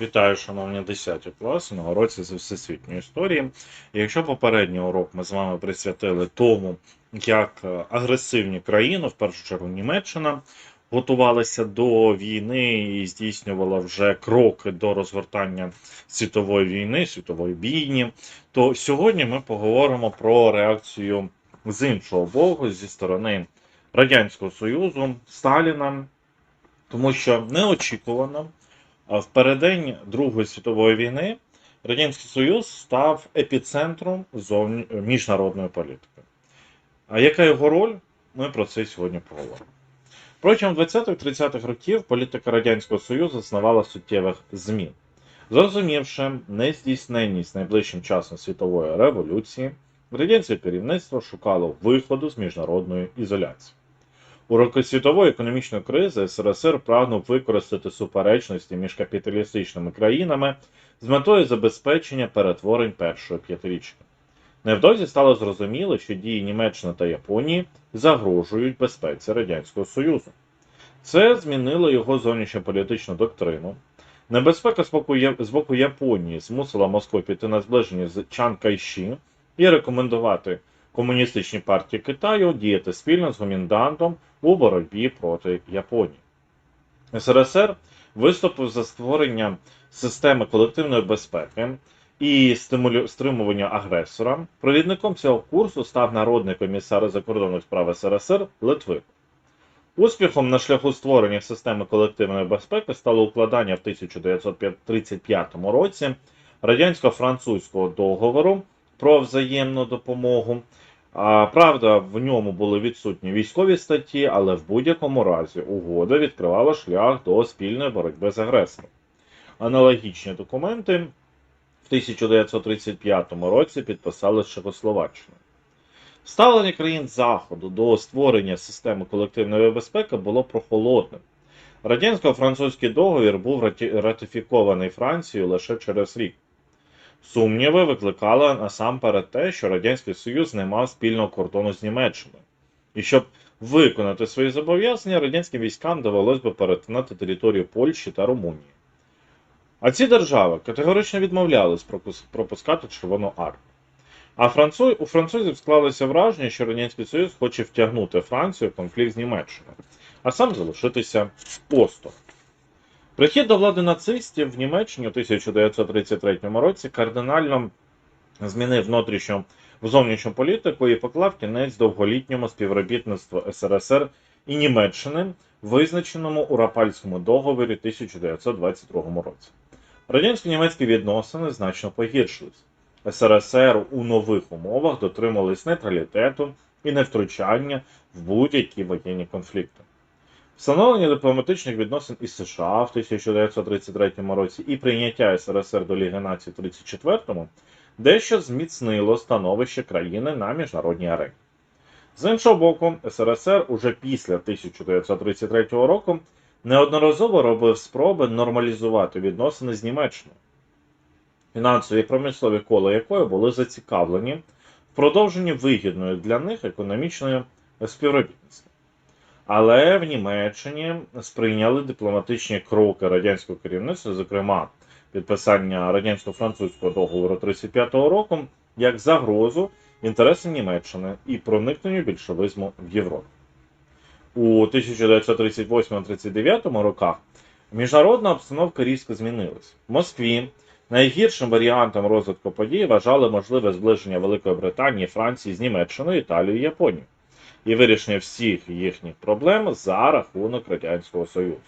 Вітаю, шановні 10 класи на уроці з всесвітньої історії. Якщо попередній урок ми з вами присвятили тому, як е, агресивні країни, в першу чергу Німеччина, готувалися до війни і здійснювала вже кроки до розгортання світової війни, світової бійні, то сьогодні ми поговоримо про реакцію з іншого боку, зі сторони Радянського Союзу, Сталіна, тому що неочікувано. В переддень Другої світової війни Радянський Союз став епіцентром зовні... міжнародної політики. А яка його роль? Ми про це сьогодні поговоримо. Протягом 20-30-х років політика Радянського Союзу зазнавала суттєвих змін. Зрозумівши нездійсненність найближчим часом світової революції, радянське керівництво шукало виходу з міжнародної ізоляції. У роки світової економічної кризи СРСР прагнув використати суперечності між капіталістичними країнами з метою забезпечення перетворень першої п'ятирічки. Невдовзі стало зрозуміло, що дії Німеччини та Японії загрожують безпеці Радянського Союзу. Це змінило його зовнішньополітичну доктрину. Небезпека з боку, Японії змусила Москву піти на зближення з Чан Кайші і рекомендувати комуністичній партії Китаю діяти спільно з Гоміндантом у боротьбі проти Японії. СРСР виступив за створення системи колективної безпеки і стримування агресора. Провідником цього курсу став народний комісар закордонних справ СРСР Литвин. Успіхом на шляху створення системи колективної безпеки стало укладання в 1935 році радянсько-французького договору про взаємну допомогу. Правда, в ньому були відсутні військові статті, але в будь-якому разі угода відкривала шлях до спільної боротьби з агресором. Аналогічні документи в 1935 році підписали з Чехословаччиною. Ставлення країн Заходу до створення системи колективної безпеки було прохолодним. Радянсько-французький договір був ратифікований Францією лише через рік. Сумніви викликало насамперед те, що Радянський Союз не мав спільного кордону з Німеччиною. І щоб виконати свої зобов'язання, радянським військам довелось би перетинати територію Польщі та Румунії. А ці держави категорично відмовлялись пропускати Червону армію. А француз... у французів склалося враження, що Радянський Союз хоче втягнути Францію в конфлікт з Німеччиною, а сам залишитися осторонь. Прихід до влади нацистів в Німеччині у 1933 році кардинально змінив внутрішню зовнішню політику і поклав кінець довголітньому співробітництву СРСР і Німеччини, визначеному у Рапальському договорі 1922 році. Радянсько-німецькі відносини значно погіршились. СРСР у нових умовах дотримувались нейтралітету і невтручання в будь-які воєнні конфлікти. Встановлення дипломатичних відносин із США в 1933 році і прийняття СРСР до Ліги націй в 1934 дещо зміцнило становище країни на міжнародній арені. З іншого боку, СРСР уже після 1933 року неодноразово робив спроби нормалізувати відносини з Німеччиною, фінансові і промислові кола якої були зацікавлені в продовженні вигідної для них економічної співробітництва. Але в Німеччині сприйняли дипломатичні кроки радянського керівництва, зокрема підписання радянсько-французького договору 35-го року, як загрозу інтересам Німеччини і проникненню більшовизму в Європу. У 1938-39 роках міжнародна обстановка різко змінилась. В Москві найгіршим варіантом розвитку подій вважали можливе зближення Великої Британії, Франції з Німеччиною, Італією і Японією і вирішення всіх їхніх проблем за рахунок Радянського Союзу.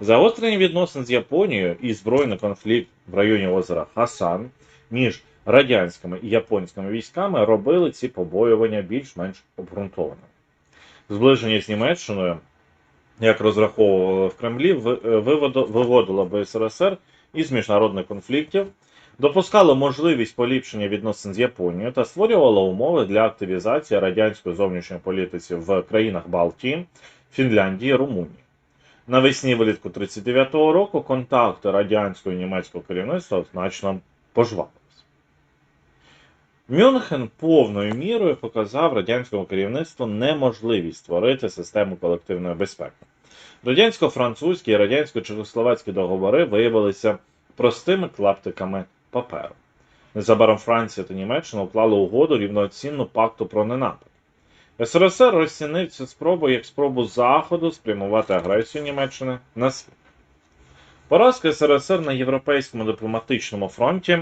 Загострення відносин з Японією і збройний конфлікт в районі озера Хасан між радянськими і японськими військами робили ці побоювання більш-менш обґрунтованими. Зближення з Німеччиною, як розраховували в Кремлі, е, виводило СРСР із міжнародних конфліктів, допускало можливість поліпшення відносин з Японією та створювало умови для активізації радянської зовнішньої політиці в країнах Балтії, Фінляндії, Румунії. Навесні влітку 1939 року контакти радянського і німецького керівництва значно пожвавились. Мюнхен повною мірою показав радянському керівництву неможливість створити систему колективної безпеки. Радянсько-французькі і радянсько-чехословацькі договори виявилися простими клаптиками паперу. Незабаром Франція та Німеччина уклали угоду рівноцінну пакту про ненапад. СРСР розцінив цю спробу як спробу Заходу спрямувати агресію Німеччини на світ. Поразка СРСР на європейському дипломатичному фронті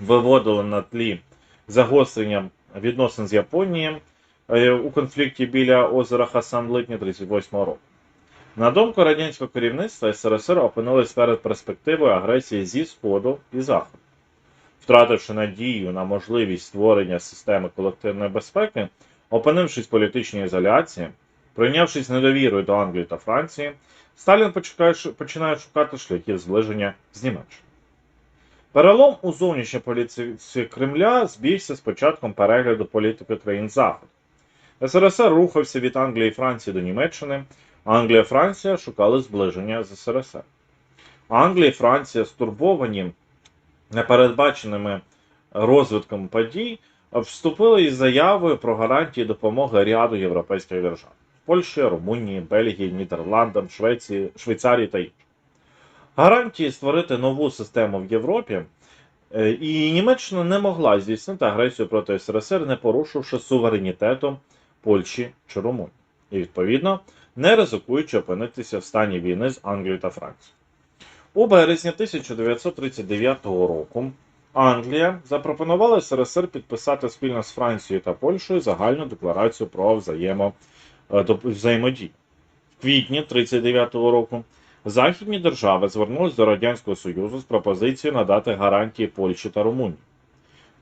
виводила на тлі загострення відносин з Японією е, у конфлікті біля озера Хасан в липні 1938 року. На думку радянського керівництва, СРСР опинились перед перспективою агресії зі Сходу і Заходу. Втративши надію на можливість створення системи колективної безпеки, опинившись в політичній ізоляції, прийнявшись недовірою до Англії та Франції, Сталін починає шукати шляхів зближення з Німеччиною. Перелом у зовнішній політиці Кремля збігся з початком перегляду політики країн Заходу. СРСР рухався від Англії і Франції до Німеччини, Англія Франція шукали зближення з СРСР. Англія і Франція, стурбовані непередбаченими розвитком подій, вступили із заявою про гарантії допомоги ряду європейських держав Польщі, Румунії, Бельгії, Нідерландам, Швеції, Швейцарії та інших. Гарантії створити нову систему в Європі, е, і Німеччина не могла здійснити агресію проти СРСР, не порушивши суверенітету Польщі чи Румунії, і відповідно не ризикуючи опинитися в стані війни з Англією та Францією. У березні 1939 року Англія запропонувала СРСР підписати спільно з Францією та Польщею загальну декларацію про взаємо, е, взаємодію. В квітні 1939 року західні держави звернулись до Радянського Союзу з пропозицією надати гарантії Польщі та Румунії.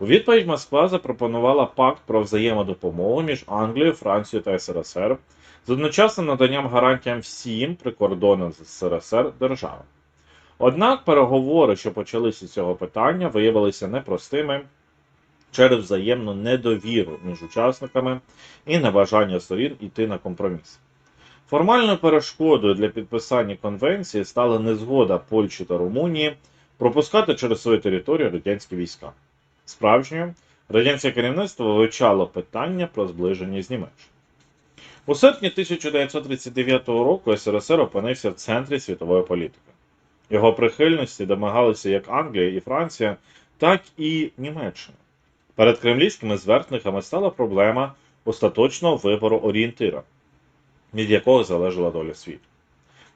У відповідь Москва запропонувала пакт про взаємодопомогу між Англією, Францією та СРСР з одночасним наданням гарантіям всім прикордонним з СРСР державам. Однак переговори, що почалися з цього питання, виявилися непростими через взаємну недовіру між учасниками і небажання сторін йти на компроміс. Формальною перешкодою для підписання конвенції стала незгода Польщі та Румунії пропускати через свою територію радянські війська. Справжньою радянське керівництво вивчало питання про зближення з Німеччиною. У серпні 1939 року СРСР опинився в центрі світової політики. Його прихильності домагалися як Англія і Франція, так і Німеччина. Перед кремлівськими зверхниками стала проблема остаточного вибору орієнтира, від якого залежала доля світу.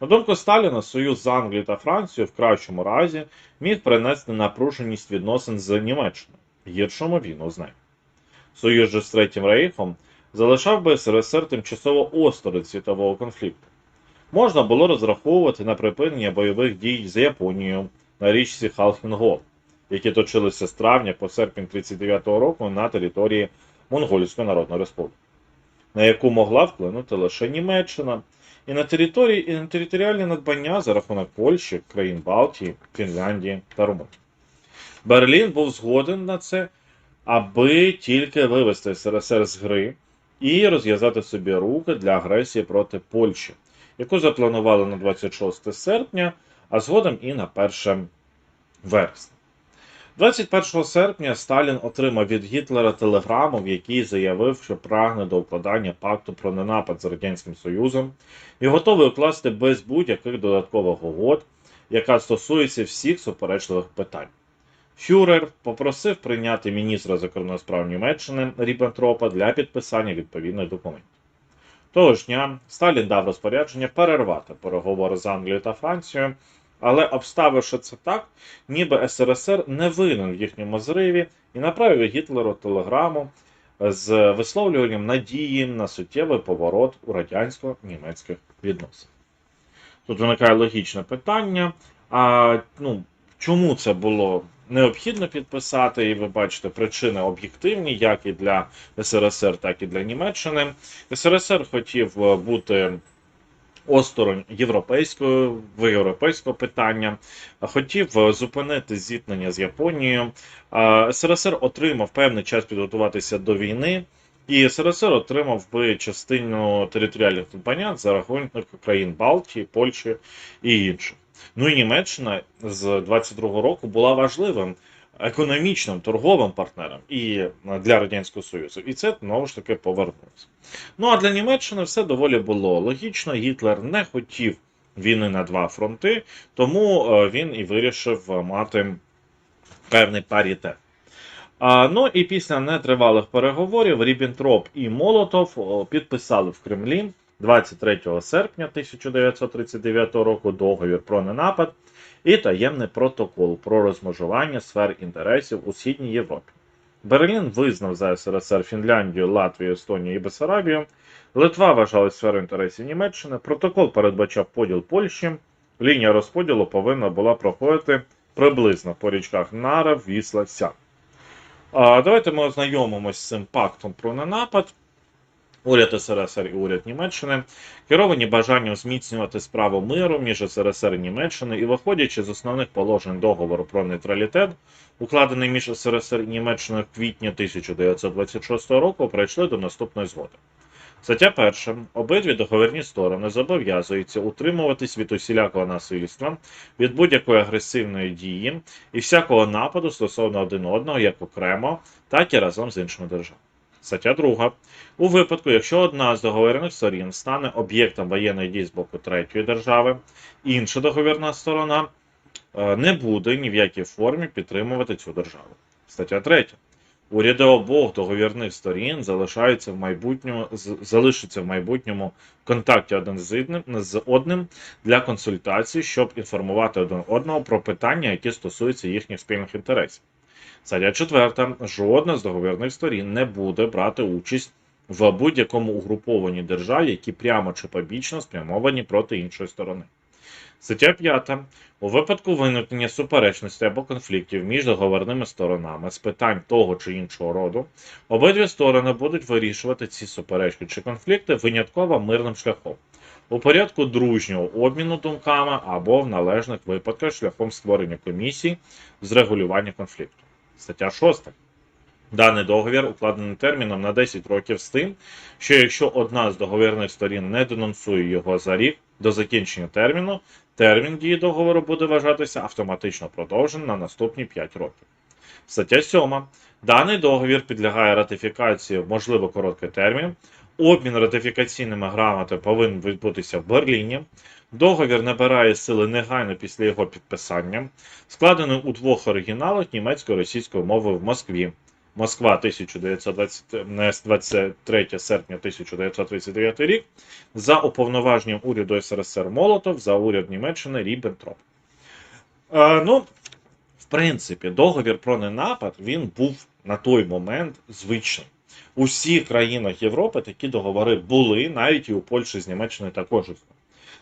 На думку Сталіна, союз з Англією та Францією в кращому разі міг принести напруженість відносин з Німеччиною, гіршому війну з. Союз же з Третім Рейхом залишав би СРСР тимчасово осторонь світового конфлікту. Можна було розраховувати на припинення бойових дій з Японією на річці Халхінгол, які точилися з травня по серпень 1939 року на території Монгольської Народної Республіки, на яку могла вплинути лише Німеччина, і на території і на територіальні надбання за рахунок Польщі, країн Балтії, Фінляндії та Румунії. Берлін був згоден на це, аби тільки вивести СРСР з гри і розв'язати собі руки для агресії проти Польщі, яку запланували на 26 серпня, а згодом і на 1 вересня. 21 серпня Сталін отримав від Гітлера телеграму, в якій заявив, що прагне до укладання пакту про ненапад з Радянським Союзом і готовий укласти без будь-яких додаткових угод, яка стосується всіх суперечливих питань. Фюрер попросив прийняти міністра закордонних справ Німеччини Ріббентропа для підписання відповідних документів. Того ж дня Сталін дав розпорядження перервати переговори з Англією та Францією, але обставивши це так, ніби СРСР не винен в їхньому зриві і направив Гітлеру телеграму з висловлюванням надії на суттєвий поворот у радянсько-німецьких відносинах. Тут виникає логічне питання: а ну, чому це було необхідно підписати, і ви бачите причини об'єктивні, як і для СРСР, так і для Німеччини. СРСР хотів е, бути осторонь європейського європейського питання, хотів е, зупинити зіткнення з Японією. СРСР отримав певний час підготуватися до війни. І СРСР отримав би частину територіальних надбань за рахунок країн Балтії, Польщі і інших. Ну і Німеччина з 22-го року була важливим економічним торговим партнером і для Радянського Союзу. І це знову ж таки повернулося. Ну а для Німеччини все доволі було логічно. Гітлер не хотів війни на два фронти, тому е, він і вирішив е, мати певний парітет. Ну і після нетривалих переговорів Ріббентроп і Молотов підписали в Кремлі 23 серпня 1939 року договір про ненапад і таємний протокол про розмежування сфер інтересів у Східній Європі. Берлін визнав за СРСР Фінляндію, Латвію, Естонію і Бессарабію. Литва вважалась сферою інтересів Німеччини. Протокол передбачав поділ Польщі. Лінія розподілу повинна була проходити приблизно по річках Нара, Вісла, Ся. Давайте ми ознайомимося з цим пактом про ненапад. Уряд СРСР і уряд Німеччини керовані бажанням зміцнювати справу миру між СРСР і Німеччиною і виходячи з основних положень договору про нейтралітет, укладений між СРСР і Німеччиною в квітні 1926 року, прийшли до наступної згоди. Стаття перша. Обидві договірні сторони зобов'язуються утримуватись від усілякого насильства, від будь-якої агресивної дії і всякого нападу стосовно один одного як окремо, так і разом з іншими державами. Стаття 2. У випадку, якщо одна з договірних сторін стане об'єктом воєнної дії з боку третьої держави, інша договірна сторона е, не буде ні в якій формі підтримувати цю державу. Стаття 3. Уряди обох договірних сторін залишаються в майбутньому залишаться в майбутньому контакті один з одним для консультацій, щоб інформувати один одного про питання, які стосуються їхніх спільних інтересів. Стаття 4. Жодна з договірних сторін не буде брати участь в будь-якому угрупованні держав, які прямо чи побічно спрямовані проти іншої сторони. Стаття 5. У випадку виникнення суперечностей або конфліктів між договорними сторонами з питань того чи іншого роду, обидві сторони будуть вирішувати ці суперечки чи конфлікти винятково мирним шляхом, у порядку дружнього обміну думками або в належних випадках шляхом створення комісій з регулювання конфлікту. Стаття 6. Даний договір укладений терміном на 10 років з тим, що якщо одна з договірних сторін не денонсує його за рік до закінчення терміну, термін дії договору буде вважатися автоматично продовженим на наступні 5 років. Стаття 7. Даний договір підлягає ратифікації в можливо короткий термін. Обмін ратифікаційними грамотами повинен відбутися в Берліні. Договір набирає сили негайно після його підписання, складений у двох оригіналах німецькою і російською мовою в Москві. Москва 1923 серпня 1939 рік за уповноваженням уряду СРСР Молотов за уряд Німеччини Ріббентроп. Е, ну, в принципі, договір про ненапад він був на той момент звичним. У всіх країнах Європи такі договори були, навіть і у Польщі з Німеччиною також.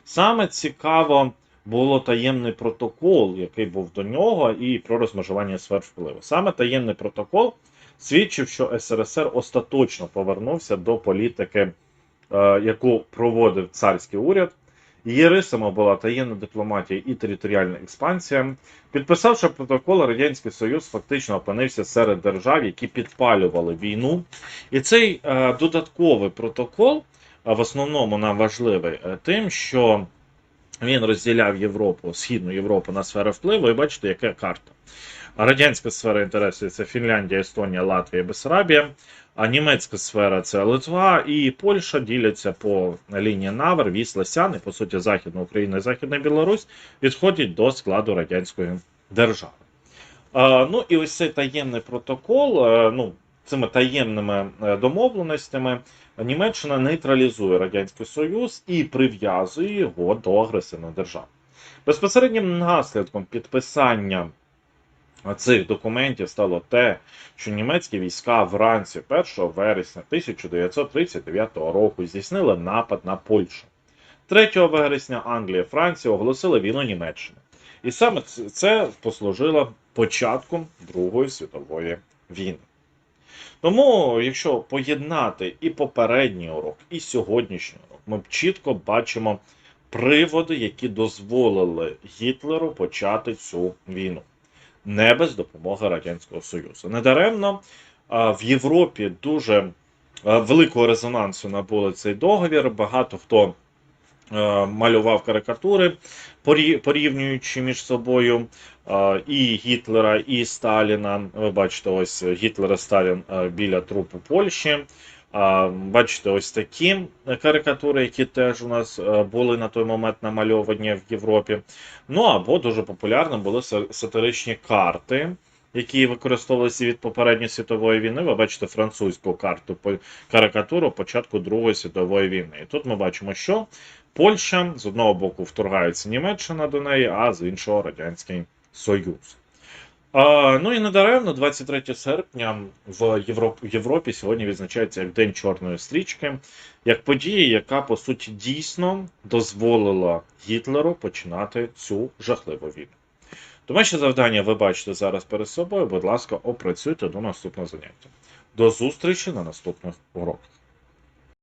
Саме цікаво було таємний протокол, який був до нього, і про розмежування сфер впливу. Саме таємний протокол свідчив, що СРСР остаточно повернувся до політики, е, яку проводив царський уряд. Її рисами була таємна дипломатія і територіальна експансія. Підписавши протокол, Радянський Союз фактично опинився серед держав, які підпалювали війну. І цей е, додатковий протокол е, в основному нам важливий е, тим, що він розділяв Європу, Східну Європу на сфери впливу, і бачите, яка карта. Радянська сфера інтересів це Фінляндія, Естонія, Латвія, Бессарабія. А німецька сфера це Литва і Польща діляться по лінії Навр, Вісла, Сян, і по суті Західна Україна і Західна Білорусь відходять до складу радянської держави. А, ну і ось цей таємний протокол. е, ну, цими таємними е, домовленостями Німеччина нейтралізує Радянський Союз і прив'язує його до агресивної держави. Безпосереднім наслідком підписання цих документів стало те, що німецькі війська вранці 1 вересня 1939 року здійснили напад на Польщу. 3 вересня Англія і Франція оголосили війну Німеччини. І саме це послужило початком Другої світової війни. Тому, якщо поєднати і попередній урок, і сьогоднішній урок, ми чітко бачимо приводи, які дозволили Гітлеру почати цю війну не без допомоги Радянського Союзу. Недаремно в Європі дуже великого резонансу набули цей договір. Багато хто малював карикатури, порівнюючи між собою і Гітлера, і Сталіна. Ви бачите, ось Гітлер і Сталін біля трупу Польщі. Бачите, ось такі карикатури, які теж у нас е, були на той момент намальовані в Європі. Ну або дуже популярно були сатиричні карти, які використовувалися від попередньої світової війни. Ви бачите французьку карту карикатуру початку Другої світової війни. І тут ми бачимо, що Польща з одного боку вторгається Німеччина до неї, а з іншого Радянський Союз. Ну і недаремно, 23 серпня в Європі, сьогодні відзначається як День Чорної стрічки, як подія, яка по суті дійсно дозволила Гітлеру починати цю жахливу війну. Що завдання ви бачите зараз перед собою. Будь ласка, опрацюйте до наступного заняття. До зустрічі на наступних уроках.